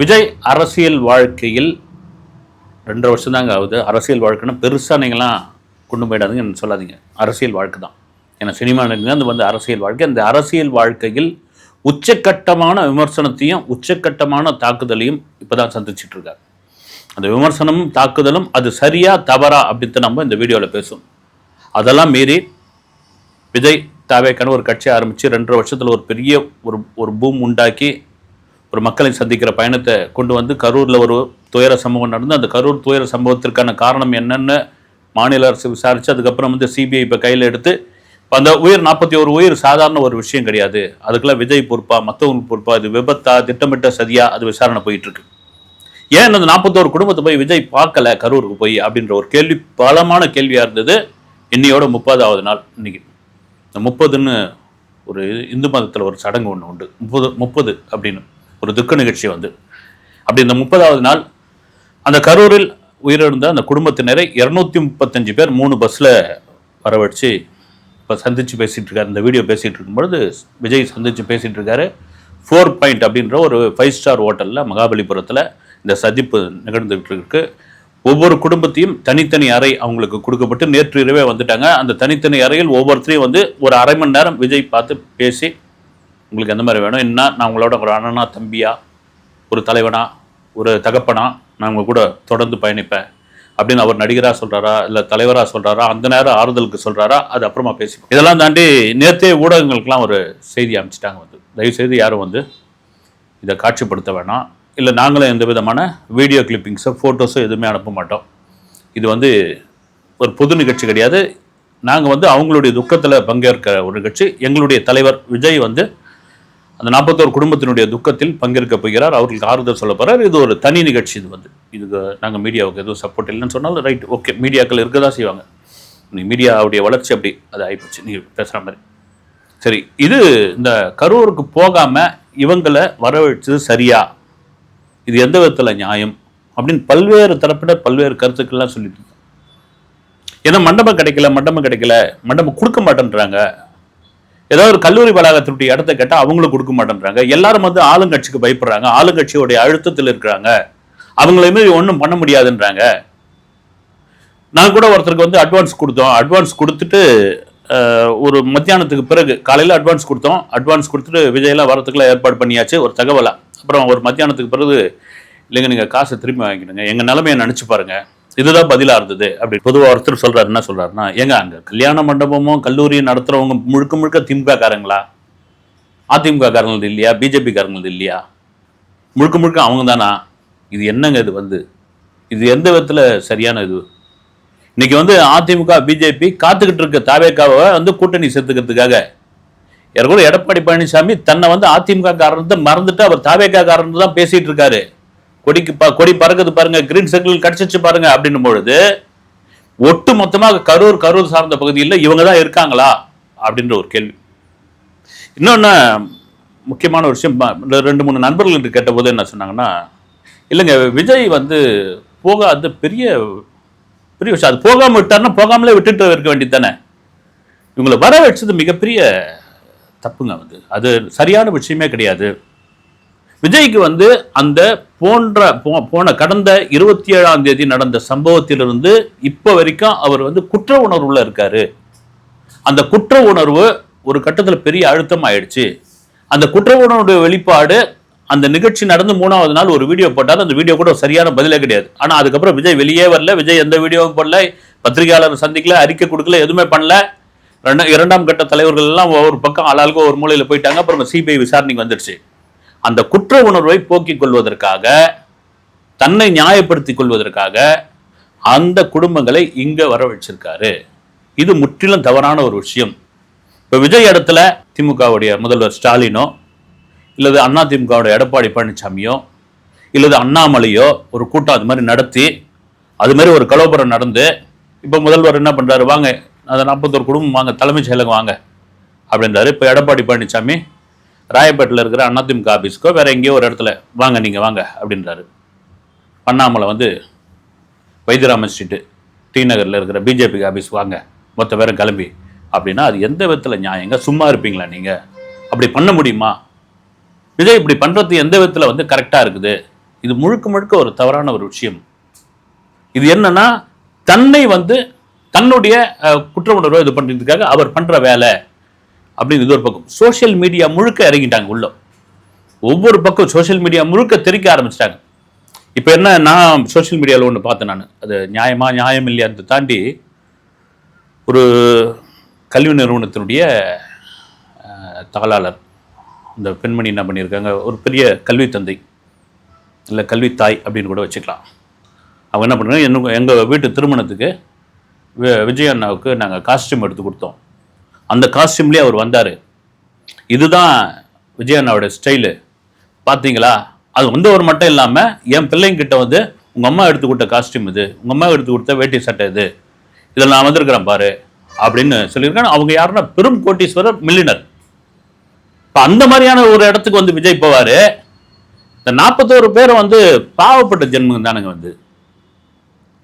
விஜய் அரசியல் வாழ்க்கையில் ரெண்டரை வருஷம் தாங்க ஆகுது. அரசியல் வாழ்க்கைன்னா பெருசாக நீங்களாம் கொண்டு போயிடாதுங்க சொல்லாதீங்க. அரசியல் வாழ்க்கை தான். ஏன்னா சினிமா அது வந்து அரசியல் வாழ்க்கை அந்த அரசியல் வாழ்க்கையில் உச்சக்கட்டமான விமர்சனத்தையும் உச்சக்கட்டமான தாக்குதலையும் இப்போ தான் சந்திச்சுட்டு இருக்காரு அந்த விமர்சனமும் தாக்குதலும் அது சரியா தவறா அப்படின்ட்டு நம்ம இந்த வீடியோவில் பேசுவோம். அதெல்லாம் மீறி விஜய் தாவேக்கான ஒரு கட்சி ஆரம்பித்து ரெண்டரை வருஷத்தில் ஒரு பெரிய ஒரு ஒரு பூம் உண்டாக்கி ஒரு மக்களை சந்திக்கிற பயணத்தை கொண்டு வந்து கரூரில் ஒரு துயர சம்பவம் நடந்து அந்த கரூர் துயர சம்பவத்திற்கான காரணம் என்னென்னு மாநில அரசு விசாரித்து அதுக்கப்புறம் வந்து சிபிஐ இப்போ கையில் எடுத்து இப்போ அந்த உயிர் நாற்பத்தி ஒரு உயிர் சாதாரண ஒரு விஷயம் கிடையாது. அதுக்கெல்லாம் விஜய் பொறுப்பா மற்றவங்களுக்கு பொறுப்பா இது விபத்தா திட்டமிட்ட சதியா அது விசாரணை போயிட்டு இருக்கு ஏன் அந்த நாற்பத்தோரு குடும்பத்தை போய் விஜய் பார்க்கல கரூருக்கு போய் அப்படின்ற ஒரு கேள்வி பலமான கேள்வியாக இருந்தது இன்னையோட முப்பதாவது நாள் இன்னைக்கு. இந்த முப்பதுன்னு ஒரு இந்து மதத்தில் ஒரு சடங்கு ஒன்று உண்டு. முப்பது முப்பது அப்படின்னு. ஒரு துக்க நிகழ்ச்சி வந்து. அப்படி இந்த முப்பதாவது நாள் அந்த கரூரில் உயிரிழந்த அந்த குடும்பத்தினரை இரநூத்தி முப்பத்தஞ்சு பேர் மூணு பஸ்ஸில் வரவழைச்சு இப்போ சந்தித்து பேசிகிட்டு இருக்காரு. இந்த வீடியோ பேசிகிட்டு இருக்கும்பொழுது விஜய் சந்தித்து பேசிகிட்டு இருக்காரு. ஃபோர் பாயிண்ட் அப்படின்ற ஒரு ஃபைவ் ஸ்டார் ஹோட்டலில் மகாபலிபுரத்தில் இந்த சந்திப்பு நிகழ்ந்துகிட்டு இருக்கு ஒவ்வொரு குடும்பத்தையும் தனித்தனி அறை அவங்களுக்கு கொடுக்கப்பட்டு நேற்று இரவே வந்துட்டாங்க. அந்த தனித்தனி அறையில் ஒவ்வொருத்தரையும் வந்து ஒரு அரை மணி நேரம் விஜய் பார்த்து பேசி உங்களுக்கு எந்த மாதிரி வேணும்? என்ன? நான் உங்களோட ஒரு அண்ணனா தம்பியா? ஒரு தலைவனா? ஒரு தகப்பனா? நான் உங்கள் கூட தொடர்ந்து பயணிப்பேன். அப்படின்னு அவர் நடிகராக சொல்கிறாரா இல்லை தலைவராக சொல்கிறாரா அந்த நேரம் ஆறுதலுக்கு சொல்கிறாரா அது அப்புறமா பேசிப்போம். இதெல்லாம் தாண்டி நேற்றே ஊடகங்களுக்கெல்லாம் ஒரு செய்தி அமைச்சிட்டாங்க வந்து. தயவுசெய்து யாரும் வந்து இதை காட்சிப்படுத்த வேணாம். இல்லை நாங்களும் எந்த விதமான வீடியோ கிளிப்பிங்ஸோ ஃபோட்டோஸோ எதுவுமே அனுப்ப மாட்டோம். இது வந்து ஒரு பொது நிகழ்ச்சி கிடையாது. நாங்கள் வந்து அவங்களுடைய துக்கத்தில் பங்கேற்க ஒரு நிகழ்ச்சி. எங்களுடைய தலைவர் விஜய் வந்து அந்த நாற்பத்தோரு குடும்பத்தினுடைய துக்கத்தில் பங்கேற்க போகிறார். அவர்களுக்கு ஆறுதல் சொல்ல போகிறார் இது ஒரு தனி நிகழ்ச்சி இது வந்து. இதுக்கு நாங்கள் மீடியாவுக்கு எதுவும் சப்போர்ட் இல்லைன்னு சொன்னாலும் ரைட் ஓகே மீடியாக்கள் இருக்க தான் செய்வாங்க. நீ மீடியாவுடைய வளர்ச்சி அப்படி அது ஆகிப்போச்சு நீ பேசுகிற மாதிரி. சரி இது இந்த கரூருக்கு போகாமல் இவங்களை வரவழைச்சது சரியா? இது எந்த விதத்தில் நியாயம்? அப்படின்னு பல்வேறு தரப்பினர் பல்வேறு கருத்துக்கள்லாம் சொல்லிட்டு ஏன்னா மண்டபம் கிடைக்கல மண்டபம் கிடைக்கல மண்டபம் கொடுக்க மாட்டேன்றாங்க. ஏதாவது ஒரு கல்லூரி வளாகத்தினுடைய இடத்த கேட்டால் அவங்களும் கொடுக்க மாட்டேன்றாங்க. எல்லாரும் வந்து ஆளுங்கட்சிக்கு பயப்படுறாங்க. ஆளுங்கட்சியோடைய அழுத்தத்தில் இருக்கிறாங்க. அவங்களையுமே ஒன்றும் பண்ண முடியாதுன்றாங்க. நான் கூட ஒருத்தருக்கு வந்து அட்வான்ஸ் கொடுத்தோம். அட்வான்ஸ் கொடுத்துட்டு ஒரு மத்தியானத்துக்கு பிறகு காலையில் அட்வான்ஸ் கொடுத்தோம். அட்வான்ஸ் கொடுத்துட்டு விஜயெல்லாம் வரத்துக்குலாம் ஏற்பாடு பண்ணியாச்சு ஒரு தகவலாக அப்புறம் ஒரு மத்தியானத்துக்கு பிறகு இல்லைங்க நீங்கள் காசை திரும்பி வாங்கிக்கணுங்க எங்கள் நிலமையை நினச்சி பாருங்கள் இதுதான் பதிலாக இருந்தது அப்படி பொதுவாக ஒருத்தர் சொல்றாரு என்ன சொல்றாருன்னா ஏங்க அங்கே கல்யாண மண்டபமும் கல்லூரியும் நடத்துகிறவங்க முழுக்க முழுக்க திமுக காரங்களா அதிமுக காரங்களது இல்லையா? பிஜேபி காரங்களது இல்லையா? முழுக்க முழுக்க அவங்க தானா இது என்னங்க இது வந்து? இது எந்த விதத்தில் சரியான இது? இன்னைக்கு வந்து அதிமுக பிஜேபி காத்துக்கிட்டு இருக்க தாவேக்காவை வந்து கூட்டணி சேர்த்துக்கிறதுக்காக கூட எடப்பாடி பழனிசாமி தன்னை வந்து அதிமுக காரணத்தை மறந்துட்டு அவர் தாவேக்கா காரணத்தை தான் பேசிட்டு இருக்காரு. கொடிக்கு கொடி பறக்குது பாருங்க கிரீன் சிக்னல் கிடைச்சிச்சு பாருங்க அப்படின்னும் பொழுது ஒட்டு மொத்தமாக கரூர் கரூர் சார்ந்த பகுதியில் இவங்க தான் இருக்காங்களா? அப்படின்ற ஒரு கேள்வி. இன்னொன்று முக்கியமான ஒரு விஷயம் ரெண்டு மூணு நண்பர்கள்ட்ட கேட்டபோது என்ன சொன்னாங்கன்னா இல்லைங்க விஜய் வந்து போகாத பெரிய பெரிய விஷயம். அது போகாமல் விட்டார்னா போகாமலே விட்டுட்டு இருக்க வேண்டியது தானே. இவங்களை வர வச்சது மிகப்பெரிய தப்புங்க வந்து அது சரியான விஷயமே கிடையாது. விஜய்க்கு வந்து அந்த போன்ற போ- போன கடந்த இருபத்தி ஏழாம் தேதி நடந்த சம்பவத்திலிருந்து இப்போ வரைக்கும் அவர் வந்து குற்ற உணர்வுல இருக்காரு. அந்த குற்ற உணர்வு ஒரு கட்டத்தில் பெரிய அழுத்தம் ஆயிடுச்சு. அந்த குற்ற உணர்வுடைய வெளிப்பாடு அந்த நிகழ்ச்சி நடந்து மூணாவது நாள் ஒரு வீடியோ போட்டாலும் அந்த வீடியோ கூட சரியான பதிலே கிடையாது. ஆனால் அதுக்கப்புறம் விஜய் வெளியே வரல. விஜய் எந்த வீடியோவும் போடல. பத்திரிகையாளர் சந்திக்கல அறிக்கை கொடுக்கல எதுவுமே பண்ணல. ரெண்டா இரண்டாம் கட்ட தலைவர்கள் எல்லாம் ஒரு பக்கம் ஆளாளுக்கு ஒரு மூலையில் போயிட்டாங்க. அப்புறம் சிபிஐ விசாரணைக்கு வந்துடுச்சு. அந்த குற்ற உணர்வை போக்கிக் கொள்வதற்காக தன்னை நியாயப்படுத்திக் கொள்வதற்காக அந்த குடும்பங்களை இங்க வரவழைச்சிருக்காரு. இது முற்றிலும் தவறான ஒரு விஷயம். இப்போ விஜய் இடத்துல திமுகவுடைய முதல்வர் ஸ்டாலினோ இல்லது அண்ணா திமுகவுடைய எடப்பாடி பழனிசாமியோ இல்லது அண்ணாமலையோ ஒரு கூட்டம் அது மாதிரி நடத்தி அது மாதிரி ஒரு கலோபரம் நடந்து இப்போ முதல்வர் என்ன பண்றாரு வாங்க அந்த நாற்பத்தோரு குடும்பம் வாங்க தலைமைச் செயலகம் வாங்க அப்படின்றாரு. இப்போ எடப்பாடி பழனிசாமி ராயப்பேட்டில் இருக்கிற அண்ணாதிமுக ஆஃபீஸ்க்கோ வேறு எங்கேயோ ஒரு இடத்துல வாங்க நீங்கள் வாங்க அப்படின்றாரு. அண்ணாமலை வந்து வைத்தியராமன் ஸ்ட்ரீட்டு டி நகரில் இருக்கிற பிஜேபி ஆஃபீஸ் வாங்க மொத்த பேரும் கிளம்பி. அப்படின்னா அது எந்த விதத்தில் நியாயங்க? சும்மா இருப்பீங்களா நீங்கள் அப்படி பண்ண முடியுமா? விஜய் இப்படி பண்ணுறது எந்த விதத்தில் வந்து கரெக்டாக இருக்குது? இது முழுக்க முழுக்க ஒரு தவறான ஒரு விஷயம். இது என்னன்னா தன்னை வந்து தன்னுடைய குற்ற உணர்வை இது பண்ணுறதுக்காக அவர் பண்ணுற வேலை. அப்படின்னு இது ஒரு பக்கம். சோஷியல் மீடியா முழுக்க இறங்கிட்டாங்க உள்ள. ஒவ்வொரு பக்கம் சோஷியல் மீடியா முழுக்க தெரிக்க ஆரம்பிச்சிட்டாங்க. இப்போ என்ன நான் சோஷியல் மீடியாவில் ஒன்று பார்த்தேன் நான். அது நியாயமா நியாயம் இல்லையான்னு தாண்டி ஒரு கல்வி நிறுவனத்தினுடைய தாளாளர் இந்த பெண்மணி என்ன பண்ணியிருக்காங்க ஒரு பெரிய கல்வி தந்தை இல்லை கல்வி தாய் அப்படின்னு கூட வச்சுக்கலாம். அவங்க என்ன பண்ணுறாங்க என்ன எங்கள் வீட்டு திருமணத்துக்கு வி- விஜய் அண்ணாவுக்கு நாங்கள் காஸ்டியூம் எடுத்து கொடுத்தோம். அந்த காஸ்டியூம்லேயே அவர் வந்தார். இதுதான் விஜய் அண்ணாவோட ஸ்டைலு பார்த்தீங்களா அது வந்து ஒரு மட்டும் இல்லாமல் என் பிள்ளைங்கிட்ட வந்து உங்கள் அம்மா எடுத்து கொடுத்த காஸ்டியூம் இது. உங்கள் அம்மா எடுத்து கொடுத்த வேட்டி சட்டை இது. இதில் நான் வந்திருக்கிறேன் பாரு. அப்படின்னு சொல்லியிருக்கேன் அவங்க யாருன்னா பெரும் கோட்டீஸ்வரர் மில்லினர். இப்போ அந்த மாதிரியான ஒரு இடத்துக்கு வந்து விஜய் போவார். இந்த நாற்பத்தோரு பேர் வந்து பாவப்பட்ட ஜென்மம் தானுங்க வந்து.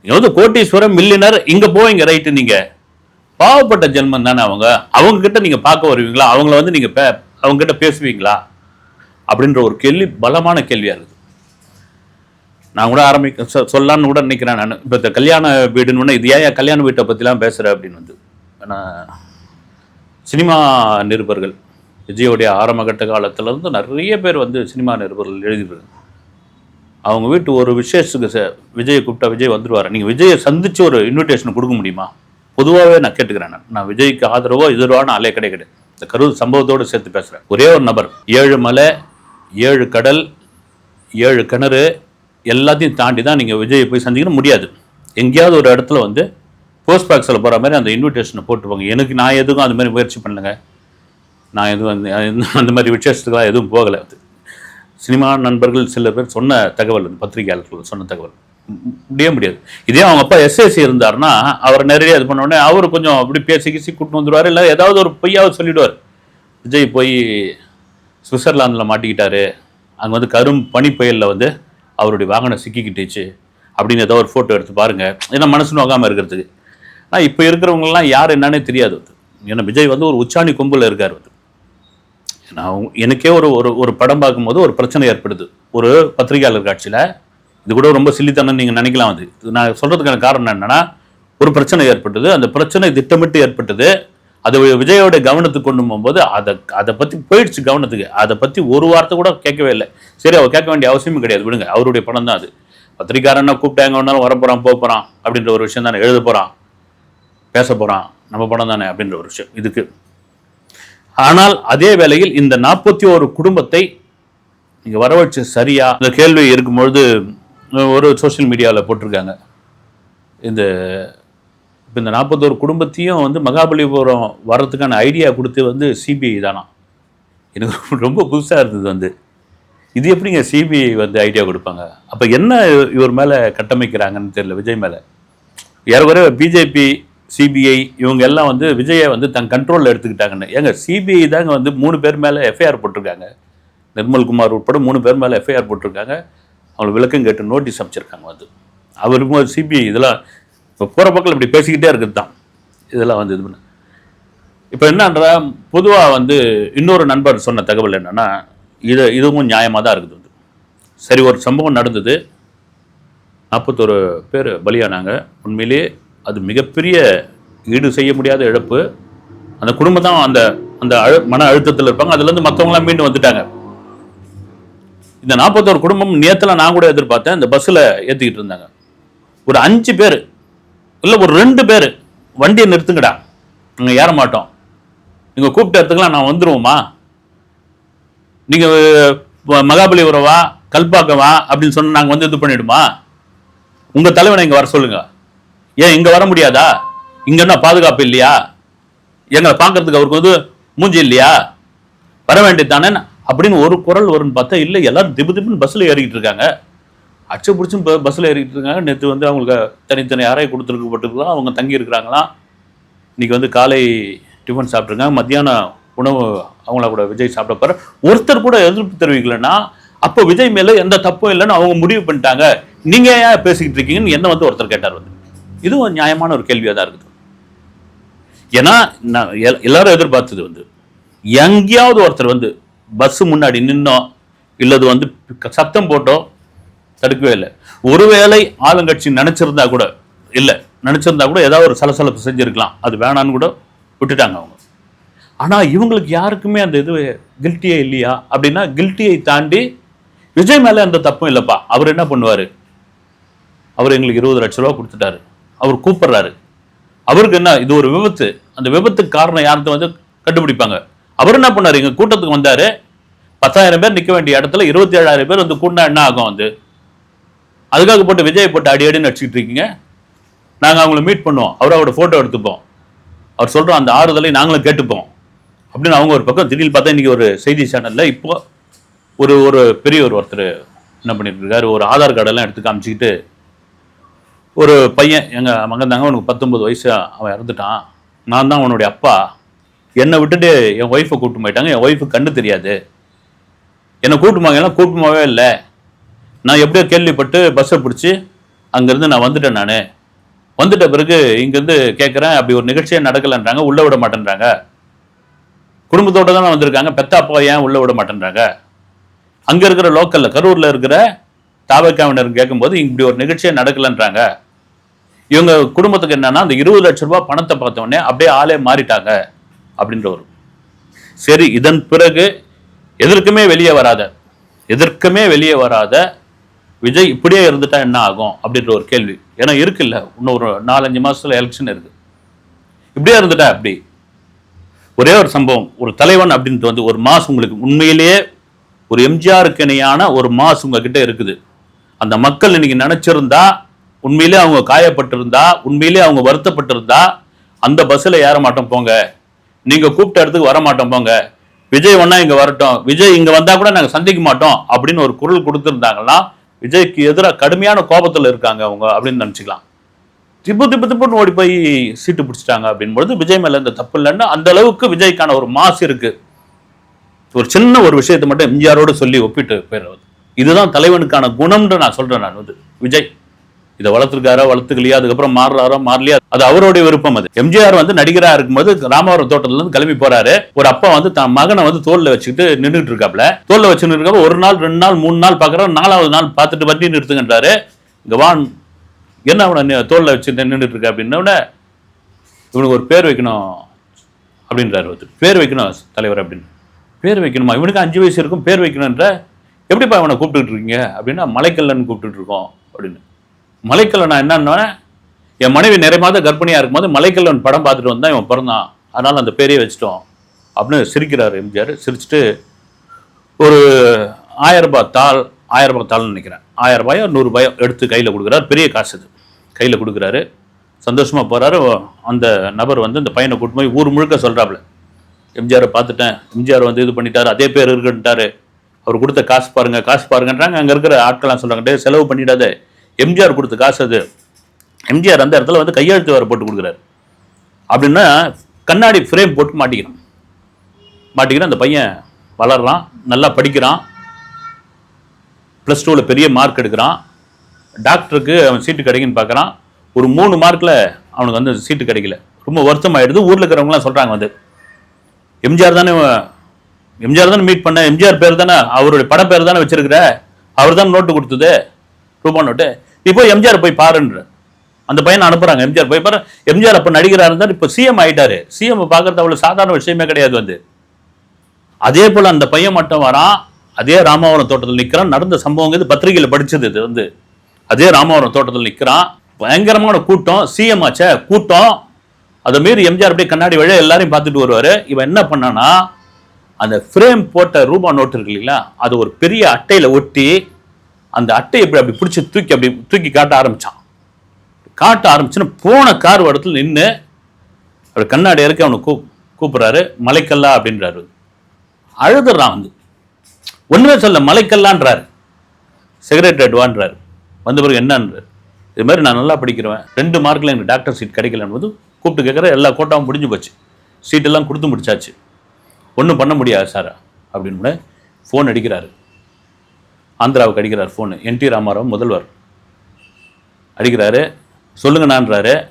ஏதாவது கோட்டீஸ்வரம் கோட்டீஸ்வரர் மில்லினர் இங்கே போவீங்க ரைட்டு நீங்கள் பாவப்பட்ட ஜென்மம் தானே அவங்க? அவங்க கிட்ட நீங்க பார்க்க வருவீங்களா? அவங்கள வந்து நீங்க பே அவங்க கிட்ட பேசுவீங்களா? அப்படின்ற ஒரு கேள்வி பலமான கேள்வியா இருக்குது. நான் கூட ஆரம்பிக்க சொல்லான்னு கூட நினைக்கிறேன் நான். இப்போ இந்த கல்யாண வீடுன்னு ஒண்ணு, இது ஏன் கல்யாண வீட்டை பற்றிலாம் பேசுகிற அப்படின்னு வந்து. நான் சினிமா நிருபர்கள் விஜயோடைய ஆரம்பகட்ட காலத்துலேருந்து நிறைய பேர் வந்து சினிமா நிருபர்கள் எழுதியிருக்காங்க. அவங்க வீட்டு ஒரு விசேஷத்துக்கு ச- விஜயை கூப்பிட்டா விஜய் வந்துடுவார் நீங்கள் விஜயை சந்தித்து ஒரு இன்விடேஷன் கொடுக்க முடியுமா? பொதுவாகவே நான் கேட்டுக்கிறேன் நான். நான் விஜய்க்கு ஆதரவோ எதிர்வான ஆளே கிடையாது. கிடையாது இந்த கரூர் சம்பவத்தோடு சேர்த்து பேசுகிறேன் ஒரே ஒரு நபர் ஏழு மலை ஏழு கடல் ஏழு கிணறு எல்லாத்தையும் தாண்டி தான் நீங்கள் விஜயை போய் சந்திக்கணும் முடியாது. எங்கேயாவது ஒரு இடத்துல வந்து போஸ்ட் பாக்ஸில் போகிற மாதிரி அந்த இன்விடேஷனை போட்டுப்பாங்க எனக்கு நான் எதுக்கும் அது மாதிரி முயற்சி பண்ணுங்க நான் எதுவும் அந்த- மாதிரி விசேஷத்துக்கெல்லாம் எதுவும் போகலை. அது சினிமா நண்பர்கள் சில பேர் சொன்ன தகவல் பத்திரிகையாளர்கள் சொன்ன தகவல். முடிய முடியாது. இதே அவங்க அப்பா எஸ்எஸ்சி இருந்தாருன்னா அவர் நிறைய இது பண்ண உடனே அவர் கொஞ்சம் அப்படி பேசி கீசி கூட்டு வந்துடுவார் இல்லை ஏதாவது ஒரு பொய்யாவது சொல்லிடுவார். விஜய் போய் சுவிட்சர்லாந்தில் மாட்டிக்கிட்டாரு. அங்கே வந்து கரும் பனி புயலில் வந்து அவருடைய வாகனம் சிக்கிக்கிட்டுச்சு. அப்படின்னு ஏதோ ஒரு ஃபோட்டோ எடுத்து பாருங்கள் ஏன்னா மனசு நோகாமல் இருக்கிறதுக்கு. ஆனால் இப்போ இருக்கிறவங்கலாம் யார் என்னன்னே தெரியாது. அது ஏன்னா விஜய் வந்து ஒரு உச்சாணி கொம்பில் இருக்கார். வந்து நான் எனக்கே ஒரு ஒரு ஒரு படம் பார்க்கும்போது ஒரு பிரச்சனை ஏற்படுது. ஒரு பத்திரிகையாளர் காட்சியில் இது கூட ரொம்ப சில்லித்தனம் நீங்கள் நினைக்கலாம் அது. நான் சொல்கிறதுக்கான காரணம் என்னென்னா ஒரு பிரச்சனை ஏற்பட்டது அந்த பிரச்சனை திட்டமிட்டு ஏற்பட்டது அது விஜயோட கவனத்துக்கு கொண்டு போகும்போது அதை அதை பற்றி போயிடுச்சு கவனத்துக்கு. அதை பற்றி ஒரு வார்த்தை கூட கேட்கவே இல்லை. சரி அவர் கேட்க வேண்டிய அவசியமும் கிடையாது. விடுங்க அவருடைய படம் தான் அது. பத்திரிக்காரன்னா கூப்பிட்டாங்க வேணாலும் வரப்போகிறான் போகிறான் போக போகிறான் அப்படின்ற ஒரு விஷயம் தானே. எழுத போகிறான் பேச போகிறான் நம்ம படம் தானே அப்படின்ற ஒரு விஷயம் இதுக்கு. ஆனால் அதே வேளையில் இந்த நாற்பத்தி ஒரு குடும்பத்தை நீங்கள் வரவழைச்சு சரியா? இந்த கேள்வி இருக்கும்பொழுது ஒரு சோஷியல் மீடியாவில் போட்டிருக்காங்க. இந்த இப்போ இந்த நாற்பத்தோரு குடும்பத்தையும் வந்து மகாபலிபுரம் வர்றதுக்கான ஐடியா கொடுத்து வந்து சிபிஐ தானா எனக்கு ரொம்ப புதுசாக இருந்தது வந்து. இது எப்படிங்க சிபிஐ வந்து ஐடியா கொடுப்பாங்க? அப்போ என்ன இவர் மேலே கட்டமைக்கிறாங்கன்னு தெரியல விஜய் மேலே. ஏறக்குறைய பிஜேபி சிபிஐ இவங்க எல்லாம் வந்து விஜயை வந்து தன் கண்ட்ரோலில் எடுத்துக்கிட்டாங்கன்னு. ஏங்க சிபிஐ தாங்க வந்து மூணு பேர் மேலே எஃப்ஐஆர் போட்டிருக்காங்க. நிர்மல்குமார் உட்பட மூணு பேர் மேலே எஃப்ஐஆர் போட்டிருக்காங்க. அவங்களை விளக்கம் கேட்டு நோட்டீஸ் அமைச்சிருக்காங்க வந்து. அவருக்கும் சிபிஐ இதெல்லாம் இப்போ போகிற பக்கம் இப்படி பேசிக்கிட்டே இருக்குது தான் இதெல்லாம் வந்து இது பண்ண. இப்போ என்னன்றா பொதுவாக வந்து இன்னொரு நண்பர் சொன்ன தகவல் என்னென்னா இது இதுவும் நியாயமாக தான் இருக்குது வந்து. சரி ஒரு சம்பவம் நடந்தது. நாற்பத்தோரு பேர் பலியானாங்க. உண்மையிலேயே அது மிகப்பெரிய ஈடு செய்ய முடியாத இழப்பு. அந்த குடும்பம் தான் அந்த அந்த அழு மன அழுத்தத்தில் இருப்பாங்க. அதுலேருந்து மற்றவங்களாம் மீண்டு வந்துட்டாங்க. இந்த நாற்பத்தோரு குடும்பம் நேத்துல நான் கூட எதிர்பார்த்தேன் இந்த பஸ்ஸில் ஏற்றிக்கிட்டு இருந்தாங்க. ஒரு அஞ்சு பேர் இல்லை ஒரு ரெண்டு பேர் வண்டியை நிறுத்துங்கடா. நாங்கள் ஏற மாட்டோம். நீங்கள் கூப்பிட்ட இடத்துக்குலாம் நான் வந்துருவோமா? நீங்கள் மகாபலிபுரவா கல்பாக்கவா அப்படின்னு சொன்னால் நாங்கள் வந்து இது பண்ணிடுமா? உங்கள் தலைவனை இங்கே வர சொல்லுங்க. ஏன் இங்கே வர முடியாதா? இங்கே என்ன பாதுகாப்பு இல்லையா? எங்களை பார்க்கறதுக்கு அவருக்கு வந்து மூஞ்சி இல்லையா? வர வேண்டியது தானே அப்படின்னு ஒரு குரல் வரும்னு பார்த்தா இல்லை எல்லாரும் திபு திபுன்னு பஸ்ஸில் ஏறிக்கிட்டு இருக்காங்க. அச்சு பிடிச்சும் பஸ்ஸில் ஏறிக்கிட்டு இருக்காங்க. நேற்று வந்து அவங்களுக்கு தனித்தனி அறை கொடுத்துருக்கப்பட்டிருக்கலாம். அவங்க தங்கி இருக்கிறாங்களாம் இன்னைக்கு வந்து காலை டிஃபன் சாப்பிட்ருக்காங்க மத்தியானம் உணவு அவங்கள கூட விஜய் சாப்பிட ஒருத்தர் கூட எதிர்ப்பு தெரிவிக்கலன்னா அப்போ விஜய் மேலே எந்த தப்பும் இல்லைன்னு அவங்க முடிவு பண்ணிட்டாங்க. நீங்கள் ஏன் பேசிக்கிட்டு இருக்கீங்கன்னு என்ன வந்து ஒருத்தர் கேட்டார் வந்து. இதுவும் நியாயமான ஒரு கேள்வியாக தான் இருக்குது. ஏன்னா நான் எல்- எல்லாரும் எதிர்பார்த்தது வந்து எங்கேயாவது ஒருத்தர் வந்து பஸ்ஸு முன்னாடி நின்னோ இல்லது வந்து சத்தம் போட்டோ தடுக்கவே இல்லை. ஒருவேளை ஆளுங்கட்சி நினச்சிருந்தா கூட இல்லை நினச்சிருந்தா கூட ஏதாவது ஒரு சலசலப்பு செஞ்சுருக்கலாம். அது வேணான்னு கூட விட்டுட்டாங்க அவங்க. ஆனால் இவங்களுக்கு யாருக்குமே அந்த இது கில்ட்டியே இல்லையா? அப்படின்னா கில்ட்டியை தாண்டி விஜய் மேலே அந்த தப்பும் இல்லைப்பா. அவர் என்ன பண்ணுவார்? அவர் எங்களுக்கு இருபது லட்ச ரூபா கொடுத்துட்டாரு. அவர் கூப்பிடுறாரு. அவருக்கு என்ன இது ஒரு விபத்து. அந்த விபத்துக்கு காரணம் யாருன்னு வந்து கண்டுபிடிப்பாங்க. அவர் என்ன பண்ணாரு? எங்க கூட்டத்துக்கு வந்தாரு. பத்தாயிரம் பேர் நிக்க வேண்டிய இடத்துல இருபத்தி ஏழாயிரம் பேர் வந்து கூட்டினா என்ன ஆகும் வந்து அதுக்காக போட்டு விஜய் போட்டு அடி அடின்னு அடிச்சுட்டு இருக்கீங்க. நாங்கள் அவங்கள மீட் பண்ணுவோம். அவர் அவரோட ஃபோட்டோ எடுத்துப்போம். அவர் சொல்ற அந்த ஆறுதலை நாங்களும் கேட்டுப்போம். அப்படின்னு அவங்க ஒரு பக்கம் திடீர்னு பார்த்தா இன்னைக்கு ஒரு செய்தி சேனல்ல இப்போ ஒரு ஒரு பெரிய ஒரு ஒருத்தர் என்ன பண்ணிட்டு இருக்காரு? ஒரு ஆதார் கார்டெல்லாம் எடுத்து காமிச்சிக்கிட்டு ஒரு பையன் எங்க மகன் தாங்க அவனுக்கு பத்தொன்பது வயசு அவன் இறந்துட்டான். நான் தான் அவனுடைய அப்பா. என்னை விட்டுட்டு என் ஒய்ஃபை கூப்பிட்டு போயிட்டாங்க. என் ஒய்ஃபு கண்ணு தெரியாது. என்னை கூட்டுமாங்க எல்லாம் கூட்டுமாவே இல்லை. நான் எப்படியோ கேள்விப்பட்டு பஸ்ஸை பிடிச்சி அங்கேருந்து நான் வந்துட்டேன் நான். வந்துட்ட பிறகு இங்கேருந்து கேட்குறேன் அப்படி ஒரு நிகழ்ச்சியே நடக்கலைன்றாங்க. உள்ளே விட மாட்டேன்றாங்க. குடும்பத்தோடு தான் வந்திருக்காங்க. பெத்த அப்பா ஏன் உள்ளே விட மாட்டேன்றாங்க? அங்கே இருக்கிற லோக்கலில் கரூரில் இருக்கிற தாவக்காவினர் கேட்கும்போது இப்படி ஒரு நிகழ்ச்சியே நடக்கலைன்றாங்க. இவங்க குடும்பத்துக்கு என்னன்னா அந்த இருபது லட்ச ரூபாய் பணத்தை பார்த்த உடனே அப்படியே ஆளே மாறிட்டாங்க. அப்படின்ற ஒரு சரி இதன் பிறகு எதற்குமே வெளியே வராத எதற்குமே வெளியே வராத விஜய் இப்படியே இருந்துட்டா என்ன ஆகும் அப்படின்ற ஒரு கேள்வி. ஏன்னா இருக்குல்ல இன்னும் ஒரு நாலஞ்சு மாசத்துல எலெக்ஷன் இருக்கு. இப்படியே இருந்துட்டா அப்படி ஒரே ஒரு சம்பவம் ஒரு தலைவன் அப்படின்ட்டு வந்து ஒரு மாஸ் உங்களுக்கு உண்மையிலேயே ஒரு எம்ஜிஆருக்கு இணையான ஒரு மாஸ் உங்ககிட்ட இருக்குது. அந்த மக்கள் இன்னைக்கு நினைச்சிருந்தா உண்மையிலே அவங்க காயப்பட்டிருந்தா உண்மையிலே அவங்க வருத்தப்பட்டிருந்தா அந்த பஸ்ஸில் ஏற மாட்டோம் போங்க. நீங்க கூப்பிட்ட இடத்துக்கு வர மாட்டோம் போங்க. விஜய் ஒன்னா இங்க வரட்டும். விஜய் இங்க வந்தா கூட நாங்க சந்திக்க மாட்டோம் அப்படின்னு ஒரு குரல் கொடுத்துருந்தாங்கன்னா விஜய்க்கு எதிராக கடுமையான கோபத்துல இருக்காங்க அவங்க அப்படின்னு நினைச்சுக்கலாம். திப்பு திப்பு திப்புன்னு ஓடி போய் சீட்டு பிடிச்சிட்டாங்க அப்படின்பொழுது விஜய் மேல இந்த தப்பு இல்லைன்னு அந்த அளவுக்கு விஜய்க்கான ஒரு மாசு இருக்கு. ஒரு சின்ன ஒரு விஷயத்தை மட்டும் எம்ஜிஆரோடு சொல்லி ஒப்பிட்டு போயிடுறது. இதுதான் தலைவனுக்கான குணம்னு நான் சொல்றேன் நான் வந்து. விஜய். இதை வளர்த்துருக்காரா வளர்த்துக்கலையா அதுக்கப்புறம் மாறுறாரா மாறலையா? அது அவருடைய விருப்பம் அது. எம்ஜிஆர் வந்து நடிகராக இருக்கும்போது ராமவரம் தோட்டத்துல இருந்து கிளம்பி போறாரு. ஒரு அப்பா வந்து தன் மகனை வந்து தோல்ல வச்சுக்கிட்டு நின்றுட்டு இருக்காப்ல. தோல்ல வச்சு நின்றுக்கப்ப ஒரு நாள் ரெண்டு நாள் மூணு நாள் பார்க்குறோம் நாலாவது நாள் பார்த்துட்டு வண்டி நிறுத்துங்கன்றாரு. கவான் என்ன அவனை தோல்ல வச்சு நின்றுட்டு இருக்க அப்படின்னா இவனுக்கு ஒரு பேர் வைக்கணும் அப்படின்றாரு ஒருத்தர். பேர் வைக்கணும் தலைவர் அப்படின்னு. பேர் வைக்கணுமா? இவனுக்கு அஞ்சு வயசு இருக்கும் பேர் வைக்கணுன்ற எப்படிப்பா இவனை கூப்பிட்டுட்டு இருக்கீங்க? அப்படின்னா மலைக்கல்லன்னு கூப்பிட்டுட்டு இருக்கோம் அப்படின்னு. மலைக்கல்லன் நான் என்னன்னா என் மனைவி நிறைய மாத கர்ப்பிணியா இருக்கும்போது மலைக்கல்லன் படம் பார்த்துட்டு வந்தால் இவன் பிறந்தான். அதனால் அந்த பேரையே வச்சிட்டோம். அப்படின்னு சிரிக்கிறார் எம்ஜிஆர். சிரிச்சுட்டு ஒரு ஆயரூபா தாள் ஆயரூபா தாள்னு நினைக்கிறேன். ஆயரரூபாயோ நூறுபாயோ எடுத்து கையில் கொடுக்குறாரு. பெரிய காசு அது. கையில் கொடுக்குறாரு. சந்தோஷமாக போகிறாரு அந்த நபர் வந்து இந்த பையனை கூட்டு போய் ஊர் முழுக்க சொல்கிறாப்புல எம்ஜிஆரை பார்த்துட்டேன். எம்ஜிஆர் வந்து இது பண்ணிட்டார். அதே பேர் இருக்குன்ட்டாரு. அவர் கொடுத்த காசு பாருங்க காசு பாருங்கன்றாங்க. அங்கே இருக்கிற ஆட்கள்லாம் சொல்கிறாங்க செலவு பண்ணிடாதே. எம்ஜிஆர் கொடுத்த காசு அது. எம்ஜிஆர் அந்த இடத்துல வந்து கையெழுத்து வேறு போட்டு கொடுக்குறாரு. அப்படின்னா கண்ணாடி ஃப்ரேம் போட்டு மாட்டிக்கிறான். மாட்டிக்கிறான் அந்த பையன் வளர்றான் நல்லா படிக்கிறான். ப்ளஸ் டூவில் பெரிய மார்க் எடுக்கிறான். டாக்டருக்கு அவன் சீட்டு கிடைக்குன்னு பார்க்குறான். ஒரு மூணு மார்க்கில் அவனுக்கு வந்து சீட்டு கிடைக்கல. ரொம்ப வருத்தமாயிடுது. ஊரில் இருக்கிறவங்களாம் சொல்கிறாங்க வந்து. எம்ஜிஆர் தானே எம்ஜிஆர் தானே மீட் பண்ண எம்ஜிஆர் பேர் தானே அவருடைய பட பேர் தானே வச்சிருக்கிற. அவர் தான் நோட்டு கொடுத்தது. ரூபா நோட்டு இப்போ எம்ஜிஆர் போய் பாருன்ற. அந்த பையனை அனுப்புறாங்க. எம்ஜிஆர் போய் பாரு. எம்ஜிஆர் அப்போ நடிகராக இருந்தார். இப்போ சிஎம் ஆயிட்டாரு. சிஎம் பார்க்கறது அவ்வளோ சாதாரண விஷயமே கிடையாது வந்து. அதே போல அந்த பையன் மட்டும் வரான். அதே ராமாவரம் தோட்டத்தில் நிற்கிறான் நடந்த சம்பவம் இது பத்திரிகையில் படிச்சது இது வந்து. அதே ராமவரம் தோட்டத்தில் நிற்கிறான் பயங்கரமான கூட்டம். சிஎம் ஆச்சே. கூட்டம். அதை மீறி எம்ஜிஆர் அப்படியே கண்ணாடி வழியாக எல்லாரையும் பார்த்துட்டு வருவார். இவன் என்ன பண்ணான்னா அந்த ஃப்ரேம் போட்ட ரூபா நோட்டு இருக்கு இல்லைங்களா? அது ஒரு பெரிய அட்டையில் ஒட்டி அந்த அட்டையை இப்படி அப்படி பிடிச்சி தூக்கி அப்படி தூக்கி காட்ட ஆரம்பிச்சான். காட்ட ஆரம்பிச்சுன்னு போன கார் இடத்துல நின்று அவர் கண்ணாடி இறக்கி அவனை கூப் கூப்பிட்றாரு மலைக்கல்லா அப்படின்றாரு. அழுதுறான் வந்து. ஒன்றுமே சொல்ல மலைக்கல்லான்றாரு. சிகரெட் வான்றாரு வந்த பிறகு என்னன்றார்? இது மாதிரி நான் நல்லா படிக்கிறவன். ரெண்டு மார்க்கில் எனக்கு டாக்டர் சீட் கிடைக்கலன்னு போது கூப்பிட்டு கேட்குற எல்லா கோட்டாவும் முடிஞ்சு போச்சு. சீட்டெல்லாம் கொடுத்து முடிச்சாச்சு. ஒன்றும் பண்ண முடியாது சார் அப்படின்னு ஃபோன் அடிக்கிறாரு. ஆந்திராவுக்கு அடிக்கிறார் ஃபோனு என் டி ராமாராவ் முதல்வர். அடிக்கிறாரு. சொல்லுங்கண்ணான்றாரு.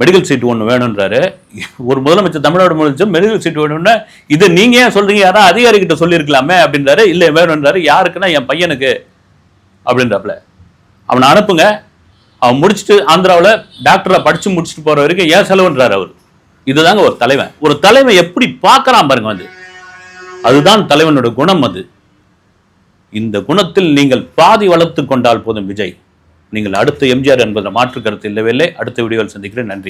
மெடிக்கல் சீட் ஒன்று வேணுன்றாரு ஒரு முதலமைச்சர் தமிழ்நாடு முதலமைச்சர் மெடிக்கல் சீட் வேணும்னா இதை நீங்கள் ஏன் சொல்கிறீங்க யாரா அதிகாரிகிட்ட சொல்லியிருக்கலாமே அப்படின்றாரு. இல்லை வேணுன்றாரு யாருக்குன்னா என் பையனுக்கு அப்படின்றாப்புல. அவனை அனுப்புங்க. அவன் முடிச்சுட்டு ஆந்திராவில் டாக்டரை படித்து முடிச்சுட்டு போகிற வரைக்கும் ஏன் செலவுன்றார் அவர். இதுதாங்க ஒரு தலைவன். ஒரு தலைவன் எப்படி பார்க்கறான் பாருங்க வந்து. அதுதான் தலைவனோட குணம் அது. இந்த குணத்தில் நீங்கள் பாதி வளர்த்து கொண்டால் போதும் விஜய். நீங்கள் அடுத்த எம்ஜிஆர் என்பதில் மாற்று கருத்து இல்லவே இல்லை. அடுத்த வீடியோவில் சந்திக்கிறேன். நன்றி.